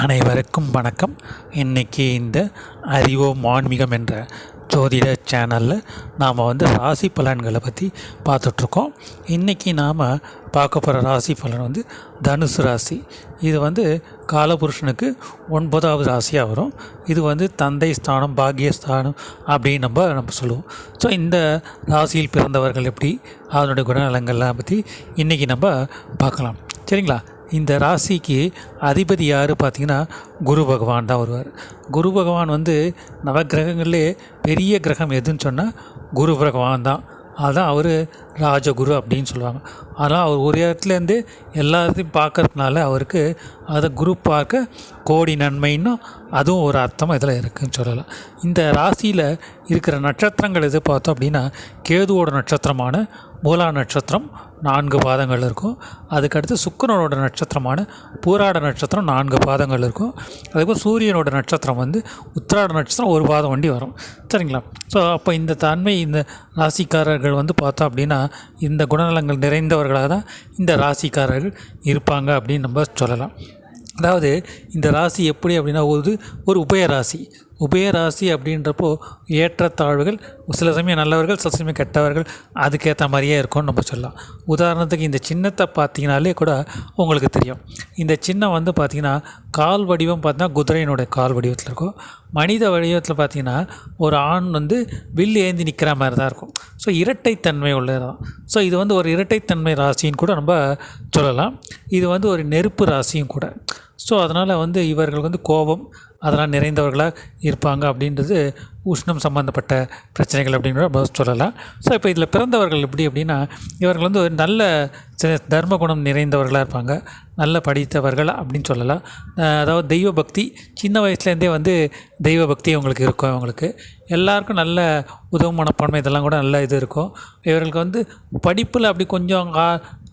அனைவருக்கும் வணக்கம். இன்றைக்கி இந்த அறிவோம் ஆன்மீகம் என்ற ஜோதிட சேனலில் நாம் வந்து ராசி பலன்களை பற்றி பார்த்துட்ருக்கோம். இன்றைக்கி நாம் பார்க்க போகிற ராசி பலன் வந்து தனுசு ராசி. இது வந்து காலபுருஷனுக்கு ஒன்பதாவது ராசியாக வரும். இது வந்து தந்தை ஸ்தானம் பாக்கியஸ்தானம் அப்படின்னு நம்ம நம்ம சொல்லுவோம். ஸோ இந்த ராசியில் பிறந்தவர்கள் எப்படி? அதனுடைய குணநலங்கள்லாம் பற்றி இன்றைக்கி நம்ம பார்க்கலாம். சரிங்களா? இந்த ராசிக்கு அதிபதி யார் பார்த்தீங்கன்னா குரு பகவான் தான் வருவார். குரு பகவான் வந்து நவக்கிரகங்கள்லே பெரிய கிரகம் எதுன்னு சொன்னால் குரு பகவான் தான். அதுதான் அவர் ராஜகுரு அப்படின்னு சொல்லுவாங்க. ஆனால் அவர் ஒரு இடத்துலேருந்து எல்லாத்தையும் பார்க்கறதுனால அவருக்கு அதை குரு பார்க்க கோடி நன்மைன்னு அதுவும் ஒரு அர்த்தம் இதில் இருக்குதுன்னு சொல்லலாம். இந்த ராசியில் இருக்கிற நட்சத்திரங்கள் எது பார்த்தோம் அப்படின்னா கேதுவோட நட்சத்திரமான மூலா நட்சத்திரம் நான்கு பாதங்கள் இருக்கும். அதுக்கடுத்து சுக்கரனோட நட்சத்திரமான பூராட நட்சத்திரம் நான்கு பாதங்கள் இருக்கும். அதுக்கப்புறம் சூரியனோட நட்சத்திரம் வந்து உத்திராட நட்சத்திரம் ஒரு பாதம் வண்டி வரும். சரிங்களா? ஸோ அப்போ இந்த தன்மை இந்த ராசிக்காரர்கள் வந்து பார்த்தோம் அப்படின்னா இந்த குணநலங்கள் நிறைந்தவர்களாக தான் இந்த ராசிக்காரர்கள் இருப்பாங்க அப்படின்னு நம்ம சொல்லலாம். அதாவது இந்த ராசி எப்படி அப்படின்னா ஒரு ஒரு உபயராசி. உபயராசி அப்படின்றப்போ ஏற்றத்தாழ்வுகள் சில சமயம் நல்லவர்கள் சில சமயம் கெட்டவர்கள் அதுக்கேற்ற மாதிரியே இருக்கும்னு நம்ம சொல்லலாம். உதாரணத்துக்கு இந்த சின்னத்தை பார்த்தீங்கனாலே கூட உங்களுக்கு தெரியும். இந்த சின்னம் வந்து பார்த்திங்கன்னா கால் வடிவம் பார்த்தீங்கன்னா குதிரையினுடைய கால் வடிவத்தில் இருக்கும். மனித வடிவத்தில் பார்த்திங்கன்னா ஒரு ஆண் வந்து வில் ஏந்தி நிற்கிற மாதிரி தான் இருக்கும். ஸோ இரட்டைத்தன்மை உள்ளது தான் ஸோ இது வந்து ஒரு இரட்டைத்தன்மை ராசின்னு கூட நம்ம சொல்லலாம். இது வந்து ஒரு நெருப்பு ராசியும் கூட. ஸோ அதனால் வந்து இவர்கள் வந்து கோபம் அதெல்லாம் நிறைந்தவர்களாக இருப்பாங்க அப்படின்றது உஷ்ணம் சம்மந்தப்பட்ட பிரச்சனைகள் அப்படின்ற சொல்லலாம். ஸோ இப்போ இதில் பிறந்தவர்கள் எப்படி அப்படின்னா இவர்கள் வந்து ஒரு நல்ல தர்ம குணம் நிறைந்தவர்களாக இருப்பாங்க. நல்ல படித்தவர்கள் அப்படின்னு சொல்லலாம். அதாவது தெய்வ பக்தி சின்ன வயசுலேருந்தே வந்து தெய்வ பக்தி அவங்களுக்கு இருக்கும் அவங்களுக்கு. எல்லாருக்கும் நல்ல உதவும் மனப்பான்மை இதெல்லாம் கூட நல்ல இது இருக்கும். இவர்களுக்கு வந்து படிப்பில் அப்படி கொஞ்சம்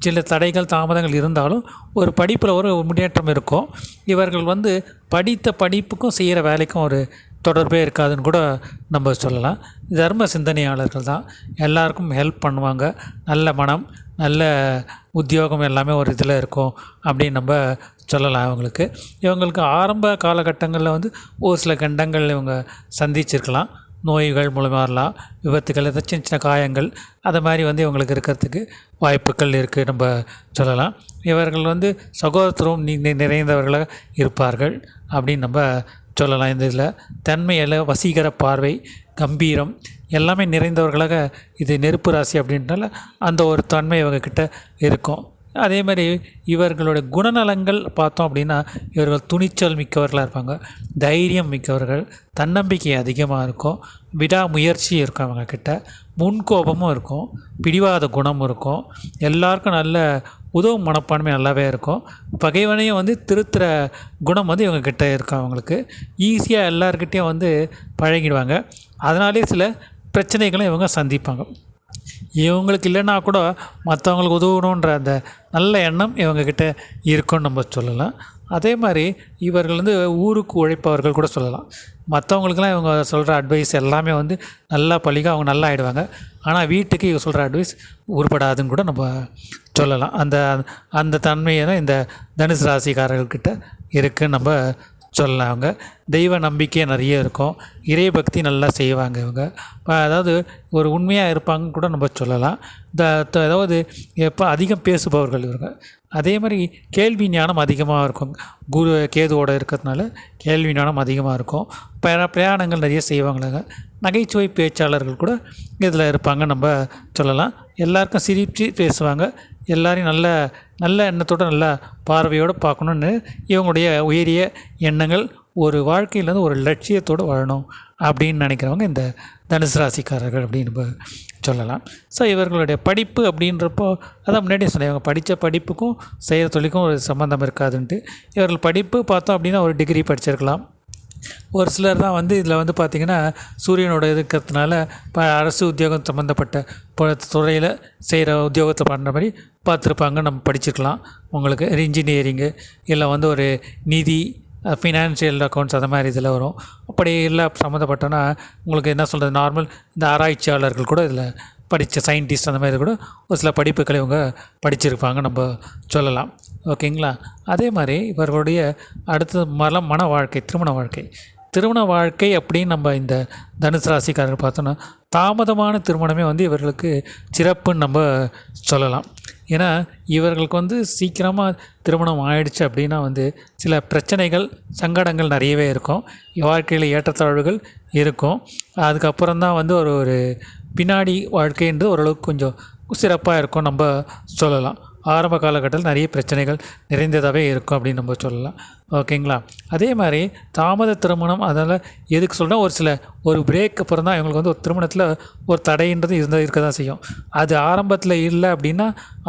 சில தடைகள் தாமதங்கள் இருந்தாலும் ஒரு படிப்பில் ஒரு முன்னேற்றம் இருக்கும். இவர்கள் வந்து படித்த படிப்புக்கும் செய்கிற வேலைக்கும் ஒரு தொடர்பே இருக்காதுன்னு கூட நம்ம சொல்லலாம். தர்ம சிந்தனையாளர்கள் தான். எல்லாருக்கும் ஹெல்ப் பண்ணுவாங்க. நல்ல மனம் நல்ல உத்தியோகம் எல்லாமே ஒரு இதில் இருக்கும் அப்படின்னு நம்ம சொல்லலாம் இவங்களுக்கு. இவங்களுக்கு ஆரம்ப காலகட்டங்களில் வந்து ஒரு சில கண்டங்கள் இவங்க சந்திச்சிருக்கலாம். நோய்கள் மூலமாகலாம் விபத்துகள் ஏதாவது சின்ன சின்ன காயங்கள் அது மாதிரி வந்து இவங்களுக்கு இருக்கிறதுக்கு வாய்ப்புகள் இருக்குது நம்ம சொல்லலாம். இவர்கள் வந்து சகோதரத்துவம் நீ நிறைந்தவர்களாக இருப்பார்கள் அப்படின்னு நம்ம சொல்லலாம். இந்த இதில் தன்மையில் வசீகர பார்வை கம்பீரம் எல்லாமே நிறைந்தவர்களாக இது நெருப்பு ராசி அப்படின்றனால அந்த ஒரு தன்மை இவங்கக்கிட்ட இருக்கும். அதே மாதிரி இவர்களுடைய குணநலங்கள் பார்த்தோம் அப்படின்னா இவர்கள் துணிச்சல் மிக்கவர்களாக இருப்பாங்க தைரியம் மிக்கவர்கள் தன்னம்பிக்கை அதிகமாக இருக்கும் விடாமுயற்சி இருக்கும் அவங்கக்கிட்ட முன்கோபமும் இருக்கும் பிடிவாத குணமும் இருக்கும் எல்லாருக்கும் நல்ல உதவும் மனப்பான்மை நல்லாவே இருக்கும். பகைவனையும் வந்து திருத்துற குணம் வந்து இவங்கக்கிட்ட இருக்கும் அவங்களுக்கு. ஈஸியாக எல்லாருக்கிட்டேயும் வந்து பழகிடுவாங்க. அதனாலே சில பிரச்சனைகளும் இவங்க சந்திப்பாங்க. இவங்களுக்கு இல்லைன்னா கூட மற்றவங்களுக்கு உதவணுன்ற அந்த நல்ல எண்ணம் இவங்கக்கிட்ட இருக்குன்னு நம்ம சொல்லலாம். அதே மாதிரி இவர்கள் வந்து ஊருக்கு உழைப்பவர்கள் கூட சொல்லலாம். மற்றவங்களுக்குலாம் இவங்க சொல்கிற அட்வைஸ் எல்லாமே வந்து நல்லா பழிக அவங்க நல்லா ஆகிடுவாங்க ஆனால் வீட்டுக்கு இவங்க சொல்கிற அட்வைஸ் உருப்படாதுன்னு கூட நம்ம சொல்லலாம். அந்த அந்த தன்மையை தான் இந்த தனுசு ராசிக்காரர்கள்கிட்ட இருக்குன்னு நம்ம சொல்லலாம் அவங்க தெய்வ நம்பிக்கை நிறைய இருக்கும். இறை பக்தி நல்லா செய்வாங்க இவங்க. அதாவது ஒரு உண்மையாக இருப்பாங்கன்னு கூட நம்ம சொல்லலாம். த த- அதாவது எப்போ அதிகம் பேசுபவர்கள் இவங்க. அதே மாதிரி கேள்வி ஞானம் அதிகமாக இருக்கும். குரு கேதுவோடு இருக்கிறதுனால கேள்வி ஞானம் அதிகமாக இருக்கும். பிர பிரயாணங்கள் நிறைய செய்வாங்களாங்க நகைச்சுவை பேச்சாளர்கள் கூட இதில் இருப்பாங்க நம்ம சொல்லலாம். எல்லாருக்கும் சிரித்து பேசுவாங்க. எல்லாரையும் நல்ல நல்ல எண்ணத்தோடு நல்ல பார்வையோடு பார்க்கணுன்னு இவங்களுடைய உயரிய எண்ணங்கள் ஒரு வாழ்க்கையில் வந்து ஒரு லட்சியத்தோடு வாழணும் அப்படின்னு நினைக்கிறவங்க இந்த தனுசு ராசிக்காரர்கள் அப்படின்னு சொல்லலாம். ஸோ இவர்களுடைய படிப்பு அப்படின்றப்போ அதான் முன்னாடியே சொன்னேன் இவங்க படித்த படிப்புக்கும் செய்கிற தொழிலுக்கும் ஒரு சம்மந்தம் இருக்காதுன்ட்டு. இவர்கள் படிப்பு பார்த்தோம் அப்படின்னா ஒரு டிகிரி படிச்சிருக்கலாம். ஒரு சிலர் தான் வந்து இதில் வந்து பார்த்திங்கன்னா சூரியனோட இருக்கிறதுனால இப்போ அரசு உத்தியோகம் சம்மந்தப்பட்ட துறையில் செய்கிற உத்தியோகத்தை பண்ணுற மாதிரி பார்த்துருப்பாங்க நம்ம படிச்சிருக்கலாம். உங்களுக்கு இன்ஜினியரிங்கு இல்லை வந்து ஒரு நிதி ஃபினான்ஷியல் அக்கௌண்ட்ஸ் அந்த மாதிரி இதில் வரும். அப்படி இல்லை சம்மந்தப்பட்டோன்னா உங்களுக்கு என்ன சொல்கிறது நார்மல் இந்த ஆராய்ச்சியாளர்கள் கூட இதில் படித்த சயின்டிஸ்ட் அந்த மாதிரி கூட ஒரு சில படிப்புகளை இவங்க படிச்சிருப்பாங்க நம்ம சொல்லலாம். ஓகேங்களா அதே மாதிரி இவர்களுடைய அடுத்தது மலம் மன வாழ்க்கை திருமண வாழ்க்கை. திருமண வாழ்க்கை அப்படின்னு நம்ம இந்த தனுசு ராசிக்காரர்கள் பார்த்தோன்னா தாமதமான திருமணமே வந்து இவர்களுக்கு சிறப்புன்னு நம்ம சொல்லலாம். ஏன்னா இவர்களுக்கு வந்து சீக்கிரமாக திருமணம் ஆயிடுச்சு அப்படின்னா வந்து சில பிரச்சனைகள் சங்கடங்கள் நிறையவே இருக்கும். வாழ்க்கையில் ஏற்றத்தாழ்வுகள் இருக்கும். அதுக்கப்புறம் தான் வந்து ஒரு ஒரு பின்னாடி வாழ்க்கைன்றது ஓரளவுக்கு கொஞ்சம் சிறப்பாக இருக்கும் நம்ம சொல்லலாம். ஆரம்ப காலகட்டத்தில் நிறைய பிரச்சனைகள் நிறைந்ததாகவே இருக்கும் அப்படின்னு நம்ம சொல்லலாம். ஓகேங்களா? அதே மாதிரி தாமத திருமணம் அதனால் எதுக்கு சொல்கிறேன் ஒரு சில ஒரு பிரேக் அப்புறம் தான் இவங்களுக்கு வந்து ஒரு திருமணத்தில் ஒரு தடைன்றது இருந்தால் இருக்க தான் செய்யும். அது ஆரம்பத்தில் இல்லை அப்படின்னா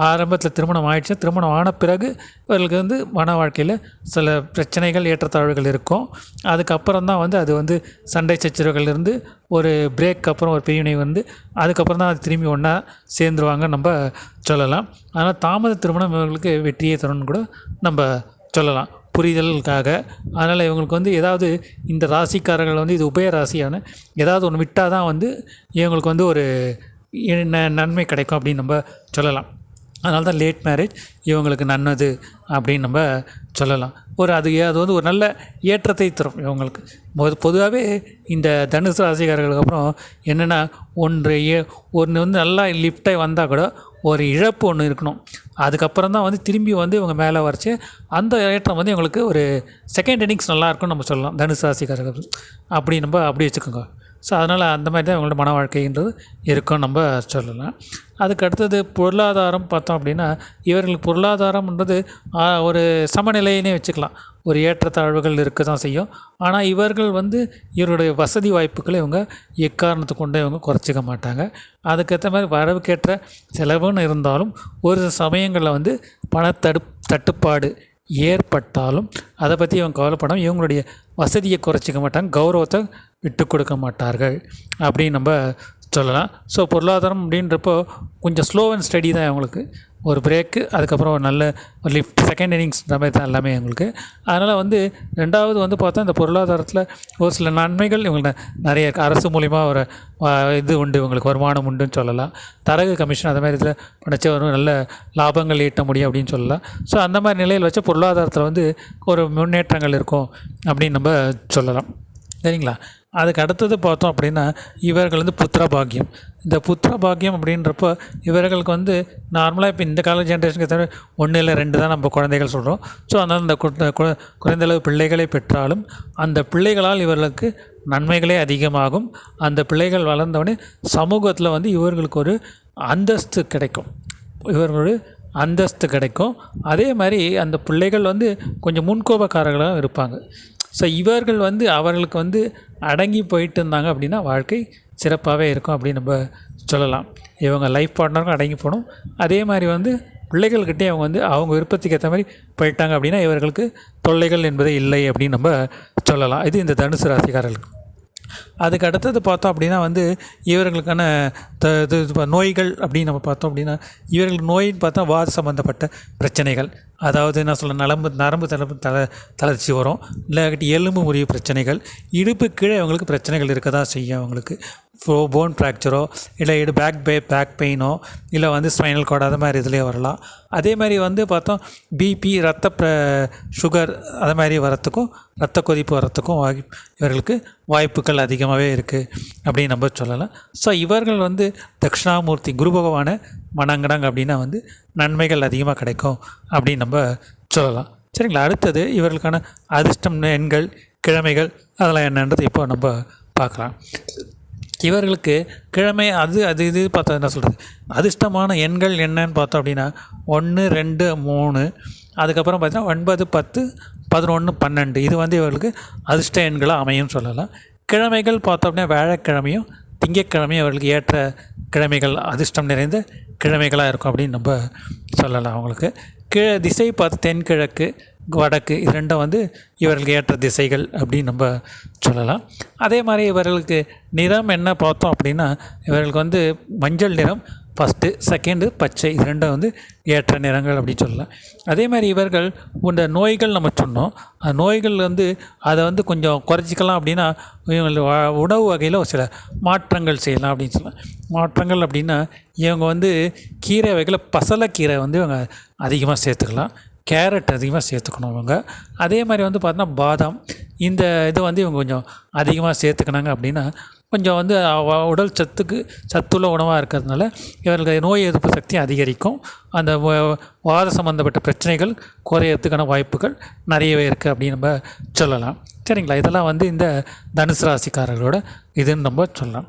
ஆரம்பத்தில் திருமணம் ஆயிடுச்சு. திருமணம் ஆன பிறகு இவர்களுக்கு வந்து மன வாழ்க்கையில் சில பிரச்சனைகள் ஏற்றத்தாழ்வுகள் இருக்கும். அதுக்கப்புறம் தான் வந்து அது வந்து சண்டை சச்சரவுகள் இருந்து ஒரு பிரேக் அப்புறம் ஒரு பிரிவினை வந்து அதுக்கப்புறம் தான் அது திரும்பி ஒன்றா சேர்ந்துருவாங்க நம்ம சொல்லலாம். ஆனால் தாமத திருமணம் இவங்களுக்கு வெற்றியை தரும்னு கூட நம்ம சொல்லலாம். புரிதலுக்காக. அதனால் இவங்களுக்கு வந்து ஏதாவது இந்த ராசிக்காரர்கள் வந்து இது உபய ராசியான ஏதாவது ஒன்று விட்டால் தான் வந்து இவங்களுக்கு வந்து ஒரு ந- நன்மை கிடைக்கும் அப்படின்னு நம்ம சொல்லலாம். அதனால தான் லேட் மேரேஜ் இவங்களுக்கு நல்லது அப்படின்னு நம்ம சொல்லலாம். ஒரு அது அது வந்து ஒரு நல்ல ஏற்றத்தை தரும் இவங்களுக்கு. பொது பொதுவாகவே இந்த தனுசு ராசிக்காரர்களுக்கு அப்புறம் என்னென்னா ஒன்று ஏ ஒன்று வந்து நல்லா லிஃப்டாகி வந்தால் கூட ஒரு இழப்பு ஒன்று இருக்கணும். அதுக்கப்புறம் தான் வந்து திரும்பி வந்து இவங்க மேலே வரைச்சி அந்த ஏற்றம் வந்து இவங்களுக்கு ஒரு செகண்ட் இன்னிங்ஸ் நல்லாயிருக்கும்னு நம்ம சொல்லலாம் தனுசு ராசிக்காரர்கள். அப்படி நம்ம அப்படி வச்சுக்கோங்க. ஸோ அதனால் அந்த மாதிரி தான் இவங்களோட மன வாழ்க்கைன்றது இருக்கும்னு நம்ம சொல்லலாம். அதுக்கு அடுத்தது பொருளாதாரம் பார்த்தோம் அப்படின்னா இவர்களுக்கு பொருளாதாரம்ன்றது ஒரு சமநிலையினே வச்சுக்கலாம். ஒரு ஏற்றத்தாழ்வுகள் இருக்க தான் செய்யும். ஆனால் இவர்கள் வந்து இவருடைய வசதி வாய்ப்புகளை இவங்க எக்காரணத்து கொண்டு இவங்க குறைச்சிக்க மாட்டாங்க. அதுக்கேற்ற மாதிரி வரவுக்கேற்ற செலவுன்னு இருந்தாலும் ஒரு சமயங்களில் வந்து பணத்தடு தட்டுப்பாடு ஏற்பட்டாலும் அதை பற்றி இவங்க கவலைப்படாமல் இவங்களுடைய வசதியை குறைச்சிக்க மாட்டாங்க கௌரவத்தை விட்டு கொடுக்க மாட்டார்கள் அப்படின்னு நம்ம சொல்லலாம். ஸோ பொருளாதாரம் அப்படின்றப்போ கொஞ்சம் ஸ்லோ அண்ட் ஸ்டடி தான் அவங்களுக்கு ஒரு பிரேக்கு அதுக்கப்புறம் ஒரு நல்ல ஒரு லிஃப்ட் செகண்ட் இன்னிங்ஸ்ன்ற மாதிரி தான் எல்லாமே எங்களுக்கு. அதனால் வந்து ரெண்டாவது வந்து பார்த்தா இந்த பொருளாதாரத்தில் ஒரு சில நன்மைகள் இவங்களுக்கு நிறைய இருக்குது அரசு மூலிமா ஒரு இது உண்டு இவங்களுக்கு வருமானம் உண்டுன்னு சொல்லலாம். தரகு கமிஷன் அந்த மாதிரி இதில் பண்ணிச்சு ஒரு நல்ல லாபங்கள் ஈட்ட முடியும் அப்படின்னு சொல்லலாம். ஸோ அந்த மாதிரி நிலையில் வச்சு பொருளாதாரத்தில் வந்து ஒரு முன்னேற்றங்கள் இருக்கும் அப்படின்னு நம்ம சொல்லலாம். சரிங்களா? அதுக்கு அடுத்தது பார்த்தோம் அப்படின்னா இவர்கள் வந்து புத்திர பாக்கியம் இந்த புத்திர பாக்கியம் அப்படின்றப்போ இவர்களுக்கு வந்து நார்மலாக இப்போ இந்த கால ஜென்ரேஷனுக்கு தவிர ஒன்று இல்லை ரெண்டு தான் நம்ம குழந்தைகள் சொல்கிறோம் ஸோ அதனால் இந்த கு- குறைந்த அளவு பிள்ளைகளை பெற்றாலும் அந்த பிள்ளைகளால் இவர்களுக்கு நன்மைகளே அதிகமாகும். அந்த பிள்ளைகள் வளர்ந்தவொடனே சமூகத்தில் வந்து இவர்களுக்கு ஒரு அந்தஸ்து கிடைக்கும். இவர்களுடைய அந்தஸ்து கிடைக்கும். அதே மாதிரி அந்த பிள்ளைகள் வந்து கொஞ்சம் முன்கோபக்காரர்களாக இருப்பாங்க. ஸோ இவர்கள் வந்து அவர்களுக்கு வந்து அடங்கி போயிட்டு இருந்தாங்க அப்படின்னா வாழ்க்கை சிறப்பாகவே இருக்கும் அப்படின்னு நம்ம சொல்லலாம். இவங்க லைஃப் பார்ட்னருக்கும் அடங்கி போகணும் அதே மாதிரி வந்து பிள்ளைகள்கிட்டே அவங்க வந்து அவங்க விருப்பத்துக்கு ஏற்ற மாதிரி போயிட்டாங்க அப்படின்னா இவர்களுக்கு தொல்லைகள் என்பதே இல்லை அப்படின்னு நம்ம சொல்லலாம். இது இந்த தனுசு ராசிக்காரர்களுக்கு. அதுக்கு அடுத்தது பார்த்தோம் அப்படின்னா வந்து இவர்களுக்கான த இது இது நோய்கள் அப்படின்னு நம்ம பார்த்தோம் அப்படின்னா இவர்களுக்கு நோயின்னு பார்த்தா வாத சம்மந்தப்பட்ட பிரச்சனைகள். அதாவது என்ன சொல்ல நரம்பு நரம்பு தளர்வு தள தளர்ச்சி வரும். இல்லாட்டி எலும்பு முறிவு பிரச்சனைகள். இடுப்பு கீழே அவங்களுக்கு பிரச்சனைகள் இருக்க தான் செய்யும் அவங்களுக்கு. ஃபோ போன் ஃப்ராக்சரோ இல்லை இது பேக் பே பேக் பெயினோ இல்லை வந்து ஸ்பைனல் கார்டு அது மாதிரி இதுலேயே வரலாம். அதே மாதிரி வந்து பார்த்தோம் பிபி ரத்த ப்ர சுகர் அது மாதிரி வரத்துக்கும் ரத்த கொதிப்பு வரத்துக்கும் வாய் இவர்களுக்கு வாய்ப்புகள் அதிகமாகவே இருக்குது அப்படின்னு நம்ம சொல்லலாம். ஸோ இவர்கள் வந்து தட்சிணாமூர்த்தி குரு பகவானை வணங்குனாங்க அப்படின்னா வந்து நன்மைகள் அதிகமாக கிடைக்கும் அப்படின்னு நம்ம சொல்லலாம். சரிங்களா? அடுத்தது இவர்களுக்கான அதிர்ஷ்டம் எண்கள் கிழமைகள் அதெல்லாம் என்னன்றது இப்போ நம்ம பார்க்கலாம். இவர்களுக்கு கிழமை அது அது இது பார்த்தா என்ன சொல்கிறது அதிர்ஷ்டமான எண்கள் என்னன்னு பார்த்தோம் அப்படின்னா ஒன்று ரெண்டு மூணு அதுக்கப்புறம் பார்த்தீங்கன்னா ஒன்பது பத்து பதினொன்று பன்னெண்டு. இது வந்து இவர்களுக்கு அதிர்ஷ்ட எண்களாக அமையும் சொல்லலாம். கிழமைகள் பார்த்தோம் அப்படின்னா வியாழக்கிழமையும் திங்கட்கிழமையும் அவர்களுக்கு ஏற்ற கிழமைகள் அதிர்ஷ்டம் நிறைந்த கிழமைகளாக இருக்கும் அப்படின்னு நம்ம சொல்லலாம் அவங்களுக்கு. கிழ திசை பார்த்து தென்கிழக்கு வடக்கு இது ரெண்டும் வந்து இவர்களுக்கு ஏற்ற திசைகள் அப்படின்னு நம்ம சொல்லலாம். அதே மாதிரி இவர்களுக்கு நிறம் என்ன பார்த்தோம் அப்படின்னா இவர்களுக்கு வந்து மஞ்சள் நிறம் ஃபஸ்ட்டு செகண்டு பச்சை இது ரெண்டும் வந்து ஏற்ற நிறங்கள் அப்படின்னு சொல்லலாம். அதே மாதிரி இவர்கள் இந்த நோய்கள் நம்ம சொன்னோம். அந்த நோய்கள் வந்து அதை வந்து கொஞ்சம் குறைச்சிக்கலாம் அப்படின்னா இவங்க உணவு வகையில் ஒரு சில மாற்றங்கள் செய்யலாம் அப்படின்னு சொல்லலாம். மாற்றங்கள் அப்படின்னா இவங்க வந்து கீரை வகையில் கீரை வந்து இவங்க அதிகமாக சேர்த்துக்கலாம். கேரட் அதிகமாக சேர்த்துக்கணும் இவங்க. அதே மாதிரி வந்து பார்த்தோன்னா பாதாம். இந்த இது வந்து இவங்க கொஞ்சம் அதிகமாக சேர்த்துக்கினாங்க அப்படின்னா கொஞ்சம் வந்து உடல் சத்துக்கு சத்துள்ள உணவாக இருக்கிறதுனால இவர்களுக்கு நோய் எதிர்ப்பு சக்தி அதிகரிக்கும். அந்த வாத சம்மந்தப்பட்ட பிரச்சனைகள் குறையறதுக்கான வாய்ப்புகள் நிறையவே இருக்குது அப்படின்னு நம்ம சொல்லலாம். சரிங்களா? இதெல்லாம் வந்து இந்த தனுசு ராசிக்காரர்களோட இதுன்னு நம்ம சொல்லலாம்.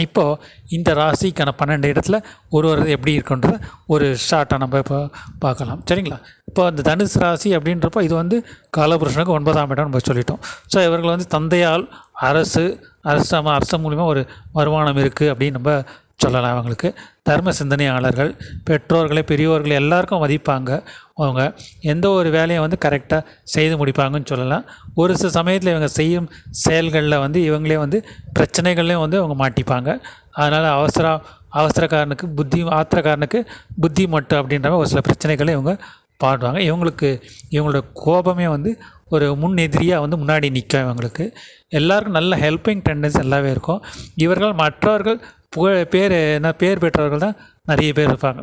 இப்போது இந்த ராசிக்கான பன்னெண்டு இடத்துல ஒரு ஒரு எப்படி இருக்குன்றத ஒரு ஷார்ட்டாக நம்ம இப்போ பார்க்கலாம். சரிங்களா? இப்போ அந்த தனுசு ராசி அப்படின்றப்போ இது வந்து காலபுருஷனுக்கு ஒன்பதாம் இடம் நம்ம சொல்லிட்டோம். ஸோ இவர்கள் வந்து தந்தையால் அரசு அரசு அரசு மூலிமா ஒரு வருமானம் இருக்குது அப்படின்னு நம்ம சொல்லலாம் அவங்களுக்கு. தர்ம சிந்தனையாளர்கள் பெற்றோர்களை பெரியோர்களை எல்லாருக்கும் மதிப்பாங்க. அவங்க எந்த ஒரு வேலையை வந்து கரெக்டாக செய்து முடிப்பாங்கன்னு சொல்லலாம். ஒரு சில சமயத்தில் இவங்க செய்யும் செயல்களில் வந்து இவங்களே வந்து பிரச்சனைகள்லையும் வந்து அவங்க மாட்டிப்பாங்க. அதனால் அவசர அவசரக்காரனுக்கு புத்தி ஆத்திரக்காரனுக்கு புத்தி மட்டும் அப்படின்ற மாதிரி ஒரு சில பிரச்சனைகளை இவங்க பாடுவாங்க. இவங்களுக்கு இவங்களோட கோபமே வந்து ஒரு முன் எதிரியாக வந்து முன்னாடி நிற்கும் இவங்களுக்கு. எல்லாருக்கும் நல்ல ஹெல்பிங் டெண்டன்ஸ் எல்லாமே இருக்கும். இவர்கள் மற்றவர்கள் புகழ் பேர் என்ன பேர் பெற்றவர்கள் தான் நிறைய பேர் இருப்பாங்க.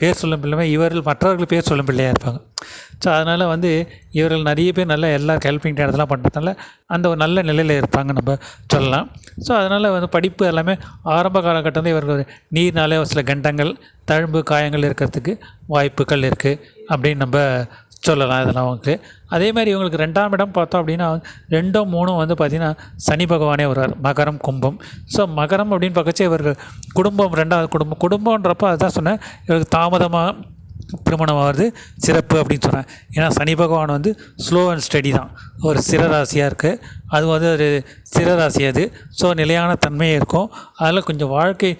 பேர் சொல்லும் பிள்ளைமே இவர்கள் மற்றவர்கள் பேர் சொல்லும் பிள்ளையாக இருப்பாங்க. ஸோ அதனால் வந்து இவர்கள் நிறைய பேர் நல்லா எல்லாருக்கும் ஹெல்பிங் இடத்துலாம் பண்ணுறதுனால அந்த ஒரு நல்ல நிலையில் இருப்பாங்க நம்ம சொல்லலாம். ஸோ அதனால் வந்து படிப்பு எல்லாமே ஆரம்ப காலகட்டத்தில் இவர்கள் நீர்னாலே ஒரு சில கண்டங்கள் தழும்பு காயங்கள் இருக்கிறதுக்கு வாய்ப்புகள் இருக்குது அப்படின்னு நம்ம சொல்லலாம் இதெல்லாம் அவங்களுக்கு அதே மாதிரி இவங்களுக்கு ரெண்டாம் இடம் பார்த்தோம் அப்படின்னா ரெண்டும் மூணும் வந்து பார்த்திங்கன்னா சனி பகவானே வருவார் மகரம் கும்பம். ஸோ மகரம் அப்படின்னு பக்கச்சே இவர்கள் குடும்பம் ரெண்டாவது குடும்பம். குடும்பன்றப்போ அதுதான் சொன்னேன். இவருக்கு தாமதமாக திருமணம் ஆகிறது சிறப்பு அப்படின்னு சொன்னேன். ஏன்னா சனி பகவான் வந்து ஸ்லோ அண்ட் ஸ்டடி தான். ஒரு சிறராசியாக இருக்குது அது வந்து ஒரு சிறராசி அது. ஸோ நிலையான தன்மையே இருக்கும். அதில் கொஞ்சம் வாழ்க்கை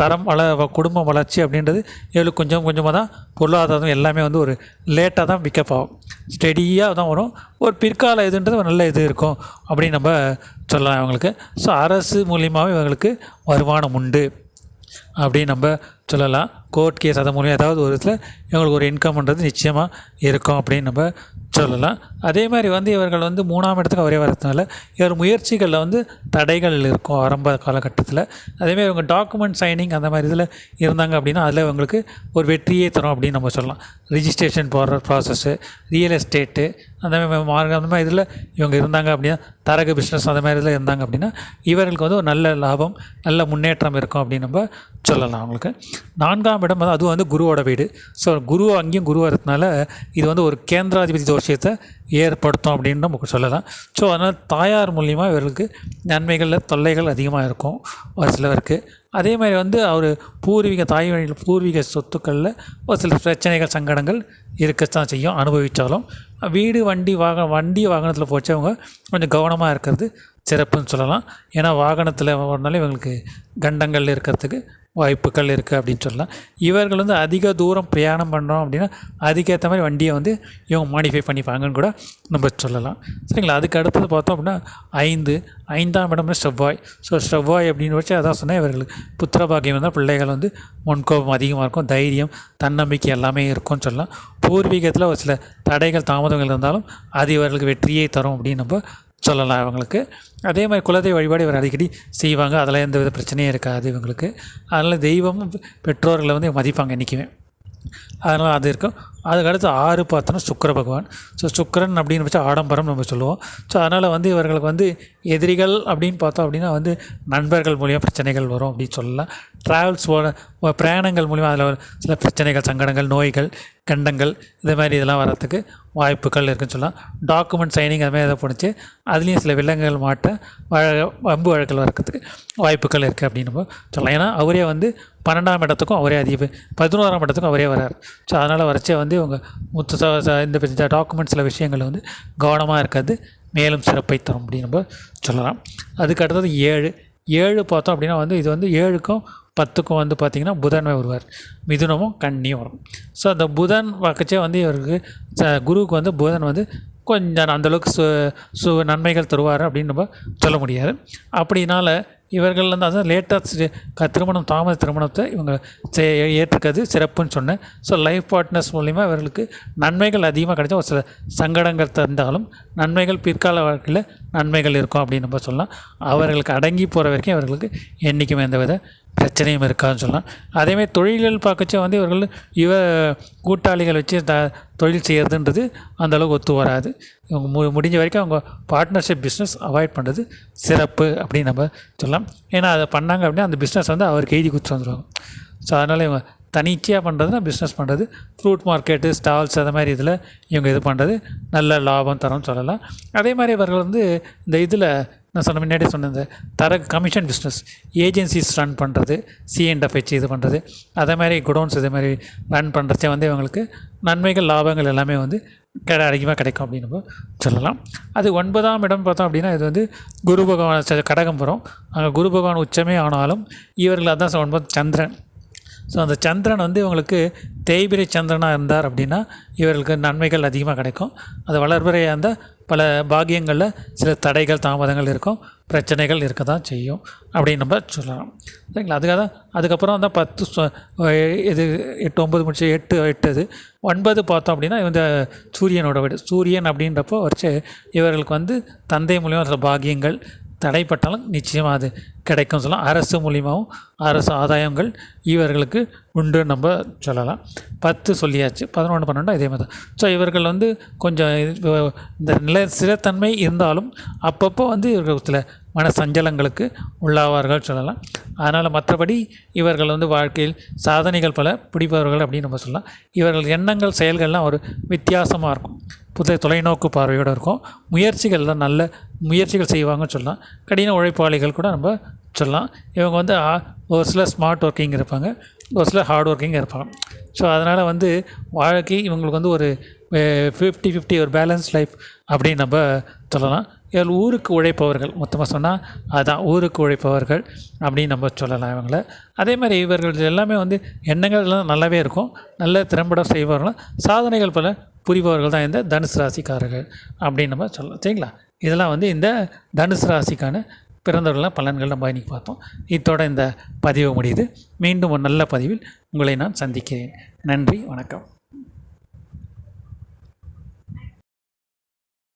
தரம் வள குடும்ப வளர்ச்சி அப்படின்றது இவளுக்கு கொஞ்சம் கொஞ்சமாக தான் பொருளாதாரம் எல்லாமே வந்து ஒரு லேட்டாக தான் பிக்கப் ஆகும். ஸ்டெடியாக தான் வரும். ஒரு பிற்கால இதுன்றது ஒரு நல்ல இது இருக்கும் அப்படின்னு நம்ம சொல்லலாம் இவங்களுக்கு. ஸோ அரசு மூலியமாகவே இவங்களுக்கு வருமானம் உண்டு அப்படின்னு நம்ம சொல்லலாம் கோர்ட் கேஸ் அது மூலியம் ஏதாவது ஒரு இதில் இவங்களுக்கு ஒரு இன்கம்ன்றது நிச்சயமாக இருக்கும் அப்படின்னு நம்ம சொல்லலாம் அதே மாதிரி வந்து இவர்கள் வந்து மூணாம் இடத்துக்கு அவரே வரதுனால இவர் முயற்சிகளில் வந்து தடைகள் இருக்கும் ஆரம்ப காலகட்டத்தில். அதேமாதிரி இவங்க டாக்குமெண்ட் சைனிங் அந்த மாதிரி இதில் இருந்தாங்க அப்படின்னா அதில் இவங்களுக்கு ஒரு வெற்றியே தரும் அப்படின்னு நம்ம சொல்லலாம். ரிஜிஸ்ட்ரேஷன் போடுற ப்ராசஸ்ஸு ரியல் எஸ்டேட்டு அந்த மாதிரி மார்க் அந்த மாதிரி இதில் இவங்க இருந்தாங்க அப்படின்னா தரகு பிஸ்னஸ் அந்த மாதிரி இதில் இருந்தாங்க அப்படின்னா இவர்களுக்கு வந்து ஒரு நல்ல லாபம் நல்ல முன்னேற்றம் இருக்கும் அப்படின்னு நம்ம சொல்லலாம் அவங்களுக்கு. நான்காம் இடம் வந்து அதுவும் வந்து குருவோட வீடு. ஸோ குரு அங்கேயும் குருவாக இருக்கிறதுனால இது வந்து ஒரு கேந்திராதிபதி தோஷத்தை ஏற்படுத்தும் அப்படின்னு நமக்கு சொல்லலாம். ஸோ அதனால் தாயார் மூலியமாக இவர்களுக்கு நன்மைகளில் தொல்லைகள் அதிகமாக இருக்கும் ஒரு சிலருக்கு. அதே மாதிரி வந்து அவர் பூர்வீக தாய் வழியில் பூர்வீக சொத்துக்களில் ஒரு சில பிரச்சனைகள் சங்கடங்கள் இருக்கத்தான் செய்யும் அனுபவித்தாலும் வீடு வண்டி வாகன வண்டி வாகனத்தில் போச்சவங்க கொஞ்சம் கவனமாக இருக்கிறது சிறப்புன்னு சொல்லலாம். ஏன்னா வாகனத்தில் வரனால இவங்களுக்கு கண்டங்கள் இருக்கிறதுக்கு வாய்ப்புகள் இருக்குது அப்படின்னு சொல்லலாம். இவர்கள் வந்து அதிக தூரம் பிரயாணம் பண்ணுறோம் அப்படின்னா அதுக்கேற்ற மாதிரி வண்டியை வந்து இவங்க மாடிஃபை பண்ணிப்பாங்கன்னு கூட நம்ம சொல்லலாம். சரிங்களா? அதுக்கு அடுத்தது பார்த்தோம் அப்படின்னா ஐந்து ஐந்தாம் இடம்னா செவ்வாய். ஸோ செவ்வாய் அப்படின்னு வச்சு அதான் சொன்னேன் இவர்களுக்கு புத்திரபாகியம் தான் பிள்ளைகள் வந்து முன்கோபம் அதிகமாக இருக்கும் தைரியம் தன்னம்பிக்கை எல்லாமே இருக்கும்னு சொல்லலாம். பூர்வீகத்தில் ஒரு சில தடைகள் தாமதங்கள் இருந்தாலும் அது இவர்களுக்கு வெற்றியை தரும் அப்படின்னு நம்ம சொல்லலாம் இவங்களுக்கு. அதே மாதிரி குலதெய்வ வழிபாடு இவர் அடிக்கடி செய்வாங்க. அதெல்லாம் எந்த வித பிரச்சனையும் இருக்காது இவங்களுக்கு. அதனால் தெய்வமும் பெற்றோர்களை வந்து மதிப்பாங்க என்றைக்குமே அதனால் அது இருக்கும். அதுக்கு அடுத்து ஆறு பார்த்தோன்னா சுக்கர பகவான். ஸோ சுக்கிரன் அப்படின்னு வச்சா ஆடம்பரம் நம்ம சொல்லுவோம். ஸோ அதனால் வந்து இவர்களுக்கு வந்து எதிரிகள் அப்படின்னு பார்த்தோம் அப்படின்னா வந்து நண்பர்கள் மூலியம் பிரச்சனைகள் வரும் அப்படின்னு சொல்லலாம். ட்ராவல்ஸ் பிரயாணங்கள் மூலிமா அதில் சில பிரச்சனைகள் சங்கடங்கள் நோய்கள் கண்டங்கள் இது மாதிரி இதெல்லாம் வர்றதுக்கு வாய்ப்புகள் இருக்குன்னு சொல்லலாம். டாக்குமெண்ட் சைனிங் அது மாதிரி எதாவது போணுச்சு. அதுலேயும் சில விலங்குகள் மாட்ட வழ வம்பு வழக்கில் வரக்கிறதுக்கு வாய்ப்புகள் இருக்குது அப்படின்னு நம்ம சொல்லலாம். ஏன்னா அவரே வந்து பன்னெண்டாம் இடத்துக்கும் அவரே அதிக பதினோராம் இடத்துக்கும் அவரே வரார் ஸோ அதனால் வரைச்சே வந்து இவங்க முத்து இந்த டாக்குமெண்ட் சில விஷயங்கள் வந்து கவனமாக இருக்கிறது மேலும் சிறப்பை தரும் அப்படின்னு நம்ம சொல்லலாம். அதுக்கு அடுத்தது ஏழு. ஏழு பார்த்தோம் அப்படின்னா வந்து இது வந்து ஏழுக்கும் பத்துக்கும் வந்து பார்த்திங்கன்னா புதன் வருவார். மிதுனமும் கன்னியும் வரும். ஸோ அந்த புதன் வக்கச்சே வந்து இவருக்கு ச- குருவுக்கு வந்து புதன் வந்து கொஞ்சம் அந்தளவுக்கு சு சு நன்மைகள் தருவார் அப்படின்னு நம்ம சொல்ல முடியாது. அப்படினால இவர்கள் வந்து அதுதான் லேட்டஸ்ட் க திருமணம் தாமத திருமணத்தை இவங்க ஏற்றுக்கிறது சிறப்புன்னு சொன்னேன். ஸோ லைஃப் பார்ட்னர்ஸ் மூலிமா இவர்களுக்கு நன்மைகள் அதிகமாக கிடைச்சா ஒரு சில சங்கடங்கள் தந்தாலும் நன்மைகள் பிற்கால வாழ்க்கையில் நன்மைகள் இருக்கும் அப்படின்னு நம்ம சொல்லலாம். அவர்களுக்கு அடங்கி போகிற வரைக்கும் அவர்களுக்கு என்றைக்குமே எந்த வித பிரச்சனையும் இருக்காதுன்னு சொல்லலாம் அதேமாதிரி தொழில்கள் பார்க்கச்சே வந்து இவர்கள் இவ கூட்டாளிகள் வச்சு த தொழில் செய்கிறதுன்றது அந்தளவுக்கு ஒத்து வராது. இவங்க மு முடிஞ்ச வரைக்கும் அவங்க பார்ட்னர்ஷிப் பிஸ்னஸ் அவாய்ட் பண்ணுறது சிறப்பு அப்படின்னு நம்ம சொல்லலாம். ஏன்னா அதை பண்ணாங்க அப்படின்னா அந்த பிஸ்னஸ் வந்து அவருக்கு எழுதி கொடுத்து வந்துடுவாங்க ஸோ அதனால் இவங்க தனிச்சையாக பண்ணுறதுனா பிஸ்னஸ் பண்ணுறது ஃப்ரூட் மார்க்கெட்டு ஸ்டால்ஸ் அது மாதிரி இதில் இவங்க இது பண்ணுறது நல்ல லாபம் தரும்னு சொல்லலாம். அதே மாதிரி இவர்கள் வந்து இந்த இதில் நான் சொன்ன முன்னாடியே சொன்னது தர கமிஷன் பிஸ்னஸ் ஏஜென்சிஸ் ரன் பண்ணுறது சிஎன்எஃப் வச்சு இது பண்ணுறது அதே மாதிரி குடோன்ஸ் இதே மாதிரி ரன் பண்ணுறச்சே வந்து இவங்களுக்கு நன்மைகள் லாபங்கள் எல்லாமே வந்து கிட அதிகமாக கிடைக்கும் அப்படின்னு நம்ம சொல்லலாம். அது ஒன்பதாம் இடம் பார்த்தோம் அப்படின்னா இது வந்து குரு பகவான் ச- கடகம் வரும். அங்கே குரு பகவான் உச்சமே ஆனாலும் இவர்கள் அதான் ஒன்பது சந்திரன். ஸோ அந்த சந்திரன் வந்து இவங்களுக்கு தேய்பிரை சந்திரனாக இருந்தார் அப்படின்னா இவர்களுக்கு நன்மைகள் அதிகமாக கிடைக்கும். அது வளர்பிறையாக இருந்தால் பல பாகியங்களில் சில தடைகள் தாமதங்கள் இருக்கும் பிரச்சனைகள் இருக்க தான் செய்யும் அப்படின்னு நம்ம சொல்லலாம். சரிங்களா? அதுக்காக தான் அதுக்கப்புறம் தான் பத்து இது எட்டு ஒம்பது முடிச்சு எட்டு எட்டு இது ஒன்பது பார்த்தோம் அப்படின்னா இந்த சூரியனோட வீடு. சூரியன் அப்படின்றப்போ வச்சு இவர்களுக்கு வந்து தந்தை மூலியமாக சில பாகியங்கள் தடைப்பட்டாலும் நிச்சயமாக அது கிடைக்கும் சொல்லலாம். அரசு மூலியமாகவும் அரசு ஆதாயங்கள் இவர்களுக்கு உண்டு நம்ம சொல்லலாம். பத்து சொல்லியாச்சு பதினொன்று பன்னெண்டு இதே மாதிரி தான். ஸோ இவர்கள் வந்து கொஞ்சம் இந்த நில சிறத்தன்மை இருந்தாலும் அப்பப்போ வந்து இவர்கள் சில மன சஞ்சலங்களுக்கு உள்ளாவார்கள் சொல்லலாம். அதனால் மற்றபடி இவர்கள் வந்து வாழ்க்கையில் சாதனைகள் பல பிடிப்பவர்கள் அப்படின்னு நம்ம சொல்லலாம். இவர்கள் எண்ணங்கள் செயல்கள்லாம் ஒரு வித்தியாசமாக இருக்கும். புதிய தொலைநோக்கு பார்வையோடு இருக்கும். முயற்சிகள்லாம் நல்ல முயற்சிகள் செய்வாங்கன்னு சொல்லலாம். கடின உழைப்பாளிகள் கூட நம்ம சொல்லலாம். இவங்க வந்து ஒரு சில ஸ்மார்ட் ஒர்க்கிங் இருப்பாங்க. ஒரு சில ஹார்ட் ஒர்க்கிங் இருப்பாங்க. ஸோ அதனால் வந்து வாழ்க்கை இவங்களுக்கு வந்து ஒரு ஃபிஃப்டி ஃபிஃப்டி ஒரு பேலன்ஸ் லைஃப் அப்படின்னு நம்ம சொல்லலாம். இதில் ஊருக்கு உழைப்பவர்கள் மொத்தமாக சொன்னால் அதான் ஊருக்கு உழைப்பவர்கள் அப்படின்னு நம்ம சொல்லலாம் இவங்கள. அதே மாதிரி இவர்கள் எல்லாமே வந்து எண்ணங்கள் எல்லாம் நல்லாவே இருக்கும். நல்ல திறம்பட செய்பவர்களும் சாதனைகள் பல புரிபவர்கள் தான் இந்த தனுசு ராசிக்காரர்கள் அப்படின்னு நம்ம சொல்லலாம் சரிங்களா? இதெல்லாம் வந்து இந்த தனுசு ராசிக்கான பிறந்தவர்களாம் பலன்கள் நம்ம இன்றைக்கி பார்த்தோம். இத்தோட இந்த பதிவு முடியுது. மீண்டும் ஒரு நல்ல பதிவில் உங்களை நான் சந்திக்கிறேன். நன்றி வணக்கம்.